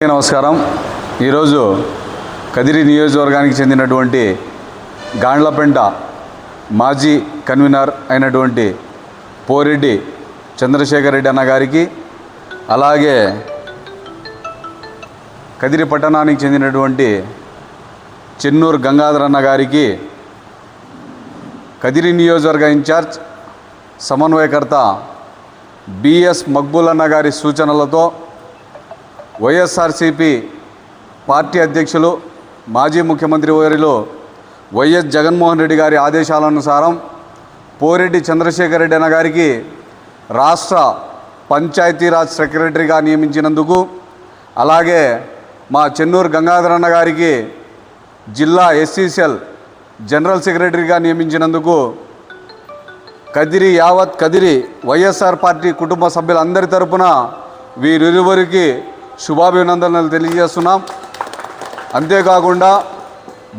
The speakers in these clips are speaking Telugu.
నమస్కారం. ఈరోజు కదిరి నియోజకవర్గానికి చెందినటువంటి గాండ్లపెంట మాజీ కన్వీనర్ అయినటువంటి పోరెడ్డి చంద్రశేఖర్ రెడ్డి అన్న గారికి అలాగే కదిరి పట్టణానికి చెందినటువంటి చెన్నూరు గంగాధర్ అన్న గారికి కదిరి నియోజకవర్గ ఇన్ఛార్జ్ సమన్వయకర్త బిఎస్ మక్బూల్ అన్న గారి సూచనలతో వైఎస్ఆర్సిపి పార్టీ అధ్యక్షులు మాజీ ముఖ్యమంత్రి వారిలో వైఎస్ జగన్మోహన్ రెడ్డి గారి ఆదేశాలనుసారం పోరెడ్డి చంద్రశేఖర్ రెడ్డి అన్న గారికి రాష్ట్ర పంచాయతీరాజ్ సెక్రటరీగా నియమించినందుకు అలాగే మా చెన్నూరు గంగాధర్ అన్న గారికి జిల్లా ఎస్సీసీఎల్ జనరల్ సెక్రటరీగా నియమించినందుకు కదిరి యావత్ కదిరి వైఎస్ఆర్ పార్టీ కుటుంబ సభ్యులందరి తరపున వీరిరువురికి శుభాభినందనలు తెలియజేస్తున్నాం. అంతేకాకుండా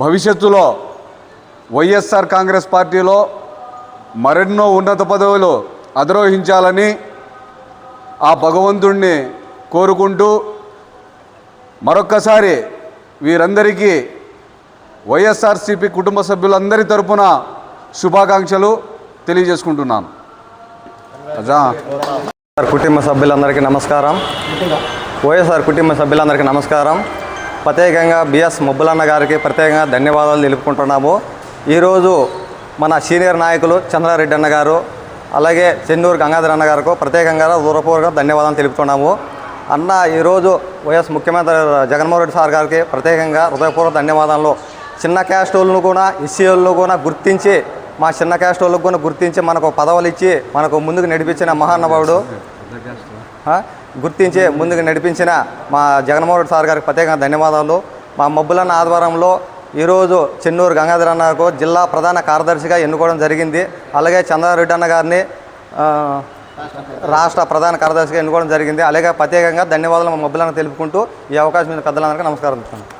భవిష్యత్తులో వైఎస్ఆర్ కాంగ్రెస్ పార్టీలో మరెన్నో ఉన్నత పదవులు అధిరోహించాలని ఆ భగవంతుణ్ణి కోరుకుంటూ మరొక్కసారి వీరందరికీ వైఎస్ఆర్సీపీ కుటుంబ సభ్యులందరి తరపున శుభాకాంక్షలు తెలియజేసుకుంటున్నాను. కుటుంబ సభ్యులందరికీ నమస్కారం. వైఎస్ఆర్ కుటుంబ సభ్యులందరికీ నమస్కారం. ప్రత్యేకంగా బిఎస్ ముబ్బులన్న గారికి ప్రత్యేకంగా ధన్యవాదాలు తెలుపుకుంటున్నాము. ఈరోజు మన సీనియర్ నాయకులు చంద్రారెడ్డి అన్న గారు అలాగే చెన్నూరు గంగాధర్ అన్న గారికి ప్రత్యేకంగా దూరపూర్వక ధన్యవాదాలు తెలుపుతున్నాము. అన్న ఈరోజు వైఎస్ ముఖ్యమంత్రి జగన్మోహన్ రెడ్డి సార్ గారికి ప్రత్యేకంగా హృదయపూర్వక ధన్యవాదాలు. చిన్న క్యాస్ట్ వాళ్ళను కూడా ఎస్సీ వాళ్ళను కూడా గుర్తించి మా చిన్న క్యాస్ట్ వాళ్ళకు కూడా గుర్తించి మనకు పదవులు ఇచ్చి మనకు ముందుకు నడిపించిన మహానుభావుడు. గుర్తించి ముందుకు నడిపించిన మా జగన్మోహన్ సార్ గారికి ప్రత్యేకంగా ధన్యవాదాలు. మా మబ్బులన్న ఆధ్వర్యంలో ఈరోజు చెన్నూరు గంగాధర్ అన్నకు జిల్లా ప్రధాన కార్యదర్శిగా ఎన్నుకోవడం జరిగింది. అలాగే చంద్రారెడ్డి అన్న గారిని రాష్ట్ర ప్రధాన కార్యదర్శిగా ఎన్నుకోవడం జరిగింది. అలాగే ప్రత్యేకంగా ధన్యవాదాలు మా మబ్బులను తెలుపుకుంటూ ఈ అవకాశం మీద పెద్దలందరికీ నమస్కారం చెప్తాను